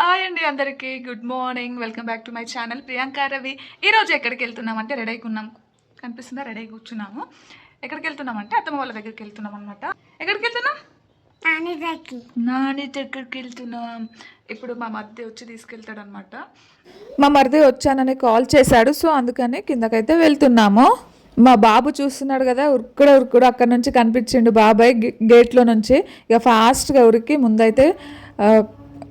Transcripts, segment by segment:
Hi అండి అందరికీ. Good morning welcome back to my channel Priyanka Ravi ఈరోజు ఎక్కడికి వెళ్తున్నాం అంటే రెడీ ఉన్నాం కనిపిస్తుందా? రెడీ కూర్చున్నాము. ఎక్కడికి వెళ్తున్నాం అంటే అత్తమ్మ వాళ్ళ దగ్గరికి వెళ్తున్నాం అనమాట ఎక్కడికి వెళ్తున్నాం? నాని దగ్గరికి. వెళ్తున్నాం. ఇప్పుడు మా మధ్య వచ్చి తీసుకెళ్తాడు అనమాట మా మరిది వచ్చానని కాల్ చేశాడు సో అందుకని కిందకైతే వెళ్తున్నాము. మా బాబు చూస్తున్నాడు కదా ఉరుకుడు ఉరుకుడు అక్కడ నుంచి కనిపించిండు బాబాయ్ గేట్లో నుంచి. ఇక ఫాస్ట్గా ఉరికి ముందైతే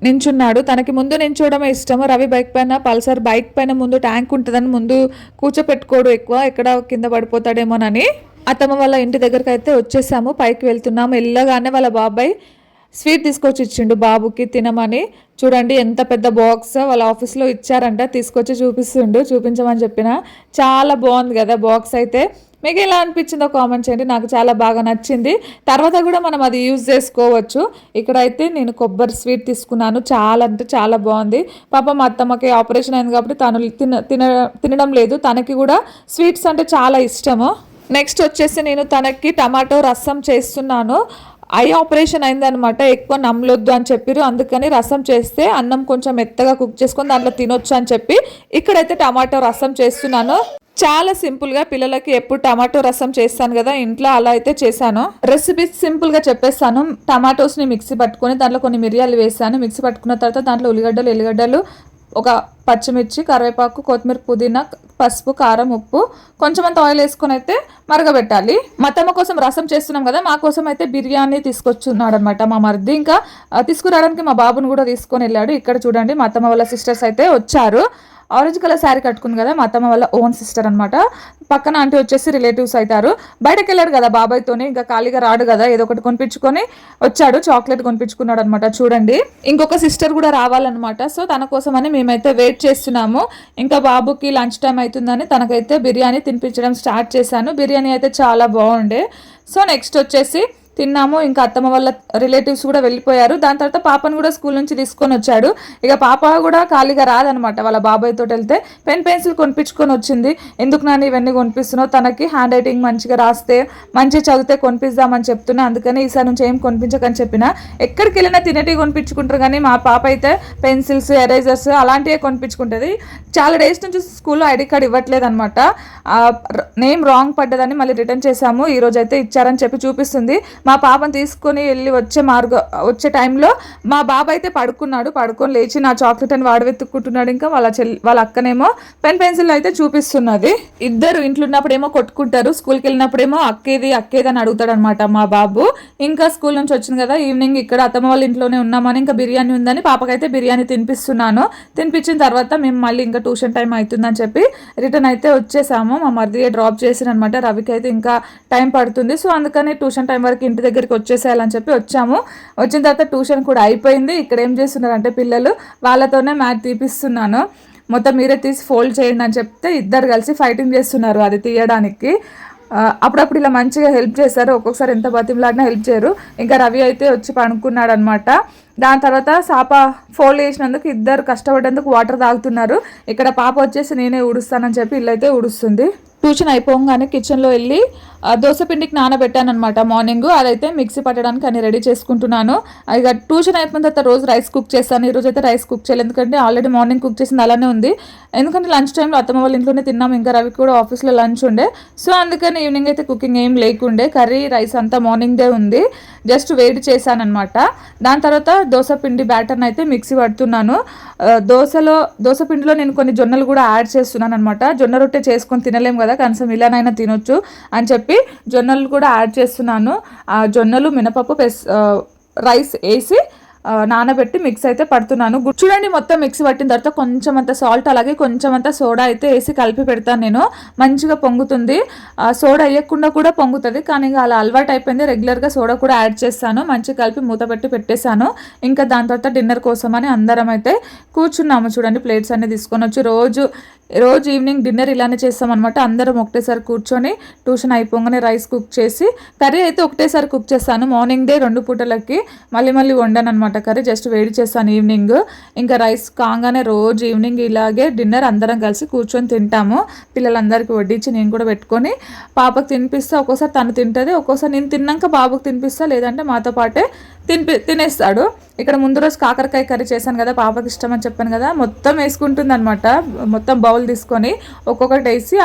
నించున్నాడు. తనకి ముందు నించోవడమే ఇష్టము. రవి బైక్ పైన పల్సర్ బైక్ పైన ముందు ట్యాంక్ ఉంటుందని ముందు కూర్చోపెట్టుకోడు ఎక్కువ. ఎక్కడ కింద పడిపోతాడేమోనని అత్తమ్మ వాళ్ళ ఇంటి దగ్గరికి అయితే వచ్చేసాము. పైకి వెళ్తున్నాము. వెళ్ళగానే వాళ్ళ బాబాయ్ స్వీట్ తీసుకొచ్చి ఇచ్చిండు బాబుకి తినమని. చూడండి ఎంత పెద్ద బాక్స్ వాళ్ళ ఆఫీస్లో ఇచ్చారంట. తీసుకొచ్చి చూపిస్తుండు. చూపించమని చెప్పిన చాలా బాగుంది కదా బాక్స్ అయితే. మీకు ఎలా అనిపించిందో కామెంట్ చేయండి. నాకు చాలా బాగా నచ్చింది. తర్వాత కూడా మనం అది యూజ్ చేసుకోవచ్చు. ఇక్కడైతే నేను కొబ్బరి స్వీట్ తీసుకున్నాను. చాలా అంటే చాలా బాగుంది. పాప మా అత్తమ్మకి ఆపరేషన్ అయింది కాబట్టి తను తిన తిన తినడం లేదు. తనకి కూడా స్వీట్స్ అంటే చాలా ఇష్టము. నెక్స్ట్ వచ్చేసి నేను తనకి టమాటో రసం చేస్తున్నాను. ఐ ఆపరేషన్ అయిందనమాట ఎక్కువ నమ్మలొద్దు అని చెప్పారు అందుకని రసం చేస్తే అన్నం కొంచెం మెత్తగా కుక్ చేసుకొని దాంట్లో తినొచ్చు అని చెప్పి ఇక్కడైతే టమాటో రసం చేస్తున్నాను. చాలా సింపుల్గా పిల్లలకి ఎప్పుడు టమాటో రసం చేస్తాను కదా ఇంట్లో అలా అయితే చేశాను. రెసిపీ సింపుల్గా చెప్పేస్తాను. టమాటోస్ని మిక్సీ పట్టుకొని దాంట్లో కొన్ని మిరియాలు వేసాను మిక్సీ పట్టుకున్న తర్వాత దాంట్లో ఉల్లిగడ్డలు ఎల్లిగడ్డలు ఒక పచ్చిమిర్చి కరివేపాకు కొత్తిమీర పుదీనా పసుపు కారం ఉప్పు కొంచెం అంత ఆయిల్ వేసుకొని అయితే మరగబెట్టాలి. మా తమ్మ కోసం రసం చేస్తున్నాం కదా మా కోసం అయితే బిర్యానీ తీసుకొచ్చున్నాడు అనమాట మా మరిది. ఇంకా తీసుకురావడానికి మా బాబుని కూడా తీసుకొని వెళ్ళాడు. ఇక్కడ చూడండి మా అత్తమ్మ వాళ్ళ సిస్టర్స్ అయితే వచ్చారు. ఆరెంజ్ కలర్ శారీ కట్టుకుంది కదా మా అత్తమ్మ వాళ్ళ ఓన్ సిస్టర్ అనమాట పక్కన ఆంటీ వచ్చేసి రిలేటివ్స్ అవుతారు బయటకు వెళ్ళాడు కదా బాబాయ్తోనే ఇంకా ఖాళీగా రాడు కదా ఏదో ఒకటి కొనిపించుకొని వచ్చాడు చాక్లెట్ కొనిపించుకున్నాడు అనమాట చూడండి. ఇంకొక సిస్టర్ కూడా రావాలన్నమాట. సో తన కోసమని మేమైతే వెయిట్ చేస్తున్నాము. ఇంకా బాబుకి లంచ్ టైం అవుతుందని తనకైతే బిర్యానీ తినిపించడం స్టార్ట్ చేశాను. బిర్యానీ అయితే చాలా బాగుండే. సో నెక్స్ట్ వచ్చేసి తిన్నాము. ఇంకా అత్తమ్మ వాళ్ళ రిలేటివ్స్ కూడా వెళ్ళిపోయారు. దాని తర్వాత పాపను కూడా స్కూల్ నుంచి తీసుకొని వచ్చాడు. ఇక పాప కూడా ఖాళీగా రాదనమాట వాళ్ళ బాబాయ్ తోటి వెళ్తే పెన్ పెన్సిల్ కొనిపించుకొని వచ్చింది. ఎందుకు నాన్న ఇవన్నీ కొనిపిస్తున్నావు? తనకి హ్యాండ్ రైటింగ్ మంచిగా రాస్తే మంచిగా చదివితే కొనిపిద్దామని చెప్తున్నా. అందుకని ఈసారి నుంచి ఏం కొనిపించకని చెప్పిన. ఎక్కడికి వెళ్ళినా తినేటివి కొనిపించుకుంటారు. కానీ మా పాప అయితే పెన్సిల్స్ ఎరేజర్స్ అలాంటివే కొనిపించుకుంటుంది. చాలా డేస్ నుంచి స్కూల్లో ఐడి కార్డ్ ఇవ్వట్లేదు అనమాట నేమ్ రాంగ్ పడ్డదని మళ్ళీ రిటర్న్ చేశాము. ఈ రోజు అయితే ఇచ్చారని చెప్పి చూపిస్తుంది. మా పాపను తీసుకొని వెళ్ళి వచ్చే మార్గం వచ్చే టైంలో మా బాబు అయితే పడుకున్నాడు. పడుకొని లేచి నా చాక్లెట్ అని వాడు వెతుక్కుంటున్నాడు ఇంకా. వాళ్ళ చెల్లి వాళ్ళ అక్కనేమో పెన్ పెన్సిల్ అయితే చూపిస్తున్నది. ఇద్దరు ఇంట్లో ఉన్నప్పుడేమో కొట్టుకుంటారు. స్కూల్కి వెళ్ళినప్పుడేమో అక్కేది అక్కేది అని అడుగుతాడు అనమాట మా బాబు. ఇంకా స్కూల్ నుంచి వచ్చింది కదా ఈవినింగ్ ఇక్కడ అత్తమ్మ వాళ్ళ ఇంట్లోనే ఉన్నామని ఇంకా బిర్యానీ ఉందని పాపకైతే బిర్యానీ తినిపిస్తున్నాను. తినిపించిన తర్వాత మేము మళ్ళీ ఇంకా ట్యూషన్ టైం అవుతుందని చెప్పి రిటర్న్ అయితే వచ్చేసాము. మా మరిది డ్రాప్ చేసిన అనమాట రవికి అయితే ఇంకా టైం పడుతుంది. సో అందుకని ట్యూషన్ టైం వరకు ఇంటి దగ్గరికి వచ్చేసేయాలని చెప్పి వచ్చాము. వచ్చిన తర్వాత ట్యూషన్ కూడా అయిపోయింది. ఇక్కడ ఏం చేస్తున్నారు అంటే పిల్లలు వాళ్ళతోనే మ్యాట్ తీపిస్తున్నాను. మొత్తం మీరే తీసి ఫోల్డ్ చేయండి అని చెప్తే ఇద్దరు కలిసి ఫైటింగ్ చేస్తున్నారు అది తీయడానికి. అప్పుడప్పుడు ఇలా మంచిగా హెల్ప్ చేశారు ఒక్కొక్కసారి ఎంత బతిమలాడినా హెల్ప్ చేయరు. ఇంకా రవి అయితే వచ్చి పనుకున్నాడు అనమాట దాని తర్వాత సాప ఫోల్డ్ చేసినందుకు ఇద్దరు కష్టపడేందుకు వాటర్ తాగుతున్నారు. ఇక్కడ పాప వచ్చేసి నేనే ఉడుస్తానని చెప్పి ఇల్లు అయితే ఉడుస్తుంది ట్యూషన్ అయిపోగానే కిచెన్లో వెళ్ళి ఆ, దోశ పిండికి నానబెట్టాను అనమాట మార్నింగ్. అదైతే మిక్సీ పట్టడానికి అని రెడీ చేసుకుంటున్నాను. ఇక ట్యూషన్ అయిపోయిన తర్వాత రోజు రైస్ కుక్ చేస్తాను. ఈరోజు అయితే రైస్ కుక్ చేయలేదు. ఎందుకంటే ఆల్రెడీ మార్నింగ్ కుక్ చేసింది అలానే ఉంది. ఎందుకంటే లంచ్ టైంలో అత్తమ్మ వాళ్ళ ఇంట్లోనే తిన్నాము ఇంకా రవి కూడా ఆఫీస్లో లంచ్ ఉండే. సో అందుకని ఈవినింగ్ అయితే కుకింగ్ ఏం లేకుండే. కర్రీ రైస్ అంతా మార్నింగ్దే ఉంది. జస్ట్ వేడి చేశాను అనమాట దాని తర్వాత దోశ పిండి బ్యాటర్ని అయితే మిక్సీ పడుతున్నాను. దోశలో దోశ పిండిలో నేను కొన్ని జొన్నలు కూడా యాడ్ చేస్తున్నాను అనమాట జొన్న రొట్టె చేసుకొని తినలేము కదా కనీసం ఇలానైనా తినొచ్చు అని చెప్పి జొన్నలు కూడా యాడ్ చేస్తున్నాను. ఆ జొన్నలు మినపప్పు పెస్ రైస్ వేసి నానబెట్టి మిక్స్ అయితే పడుతున్నాను. చూడండి మొత్తం మిక్సీ పట్టిన తర్వాత కొంచెం అంత సాల్ట్ అలాగే కొంచెం అంత సోడా అయితే వేసి కలిపి పెడతాను నేను. మంచిగా పొంగుతుంది. సోడా వేయకుండా కూడా పొంగుతుంది కానీ ఇంకా అలా అలవాటు అయిపోయింది. రెగ్యులర్గా సోడా కూడా యాడ్ చేస్తాను. మంచిగా కలిపి మూత పెట్టి పెట్టేశాను. ఇంకా దాని తర్వాత డిన్నర్ కోసమని అందరం అయితే కూర్చున్నాము. చూడండి ప్లేట్స్ అన్ని తీసుకొని వచ్చి రోజు రోజు ఈవినింగ్ డిన్నర్ ఇలానే చేస్తాం అనమాట అందరం ఒకటేసారి కూర్చొని ట్యూషన్ అయిపోగానే రైస్ కుక్ చేసి కర్రీ అయితే ఒకటేసారి కుక్ చేస్తాను. మార్నింగ్ డే రెండు పూటలకి మళ్ళీ మళ్ళీ వండాను అనమాట టమాటా కర్రీ జస్ట్ వేడి చేస్తాను ఈవినింగ్. ఇంకా రైస్ కాగానే రోజు ఈవినింగ్ ఇలాగే డిన్నర్ అందరం కలిసి కూర్చొని తింటాము. పిల్లలందరికీ వడ్డించి నేను కూడా పెట్టుకొని పాపకు తినిపిస్తా. ఒక్కోసారి తను తింటుంది ఒక్కోసారి నేను తిన్నాక బాబుకు తినిపిస్తా. లేదంటే మాతో పాటే తినిపి తినేస్తాడు. ఇక్కడ ముందు రోజు కాకరకాయ కర్రీ చేశాను కదా పాపకి ఇష్టం అని చెప్పాను కదా మొత్తం వేసుకుంటుంది అనమాట మొత్తం బౌల్ తీసుకొని ఒక్కొక్కటి వేసి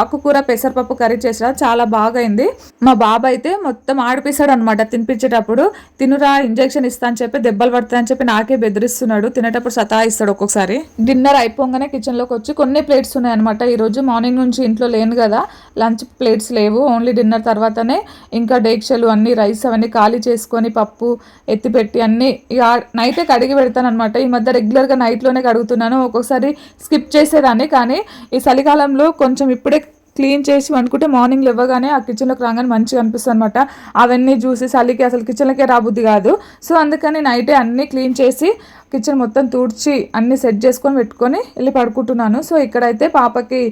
ఆకుకూర పెసరపప్పు కర్రీ చేసిన చాలా బాగా అయింది మా బాబా అయితే మొత్తం ఆడిపిస్తాడు అనమాట తినిపించేటప్పుడు. తినురా ఇంజెక్షన్ ఇస్తా అని చెప్పి దెబ్బలు పడతాయని చెప్పి నాకే బెదిరిస్తున్నాడు. తినేటప్పుడు సతాయిస్తాడు ఒక్కొక్కసారి. డిన్నర్ అయిపోగానే కిచెన్లోకి వచ్చి కొన్ని ప్లేట్స్ ఉన్నాయి అనమాట ఈరోజు మార్నింగ్ నుంచి ఇంట్లో లేను కదా. లంచ్ ప్లేట్స్ లేవు. ఓన్లీ డిన్నర్ తర్వాతనే ఇంకా డేక్షలు అన్ని రైస్ అవన్నీ ఖాళీ చేసుకొని పప్పు ఎత్తిపెట్టి అన్ని ఇక నైటే కడిగి పెడతాను అనమాట ఈ మధ్య రెగ్యులర్గా నైట్లోనే కడుగుతున్నాను. ఒక్కొక్కసారి స్కిప్ చేసేదాన్ని. కానీ ఈ చలికాలంలో కొంచెం ఇప్పుడే క్లీన్ చేసి వండుకుంటే మార్నింగ్ ఇవ్వగానే ఆ కిచెన్లోకి రాగానే మంచిగా అనిపిస్తుంది అనమాట అవన్నీ చూసి చలికి అసలు కిచెన్లోకే రాబుద్ది కాదు. సో అందుకని నైటే అన్నీ క్లీన్ చేసి కిచెన్ మొత్తం తుడిచి అన్నీ సెట్ చేసుకొని పెట్టుకొని వెళ్ళి పడుకుంటున్నాను. సో ఇక్కడైతే పాపకి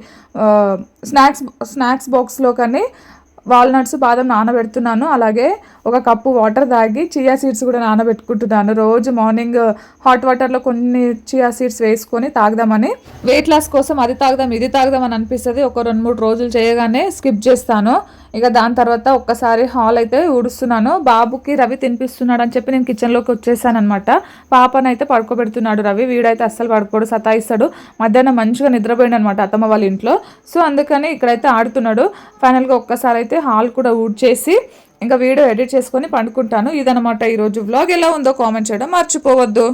స్నాక్స్ స్నాక్స్ బాక్స్లో కానీ వాల్నట్స్ బాదం నానబెడుతున్నాను. అలాగే ఒక కప్పు వాటర్ తాగి చియా సీడ్స్ కూడా నానబెట్టుకుంటున్నాను. రోజు మార్నింగ్ హాట్ వాటర్లో కొన్ని చియా సీడ్స్ వేసుకొని తాగదామని. వెయిట్ లాస్ కోసం అది తాగదాం ఇది తాగదాం అని అనిపిస్తుంది. ఒక రెండు మూడు రోజులు చేయగానే స్కిప్ చేస్తాను. ఇక దాని తర్వాత ఒక్కసారి హాల్ అయితే ఊడుస్తున్నాను. బాబుకి రవి తినిపిస్తున్నాడు అని చెప్పి నేను కిచెన్లోకి వచ్చేసాను అనమాట పాపనైతే పడుకోబెడుతున్నాడు రవి. వీడైతే అస్సలు పడుకోడు సతాయిస్తాడు. మధ్యాహ్నం మంచిగా నిద్రపోయాడు అనమాట అత్తమ్మ వాళ్ళ ఇంట్లో. సో అందుకని ఇక్కడైతే ఆడుతున్నాడు. ఫైనల్గా ఒక్కసారి అయితే హాల్ కూడా ఊడ్చేసి ఇంకా వీడియో ఎడిట్ చేసుకొని పండుకుంటాను. ఇదనమాట ఈరోజు వ్లాగ్ ఎలా ఉందో కామెంట్ చేయడం మర్చిపోవద్దు.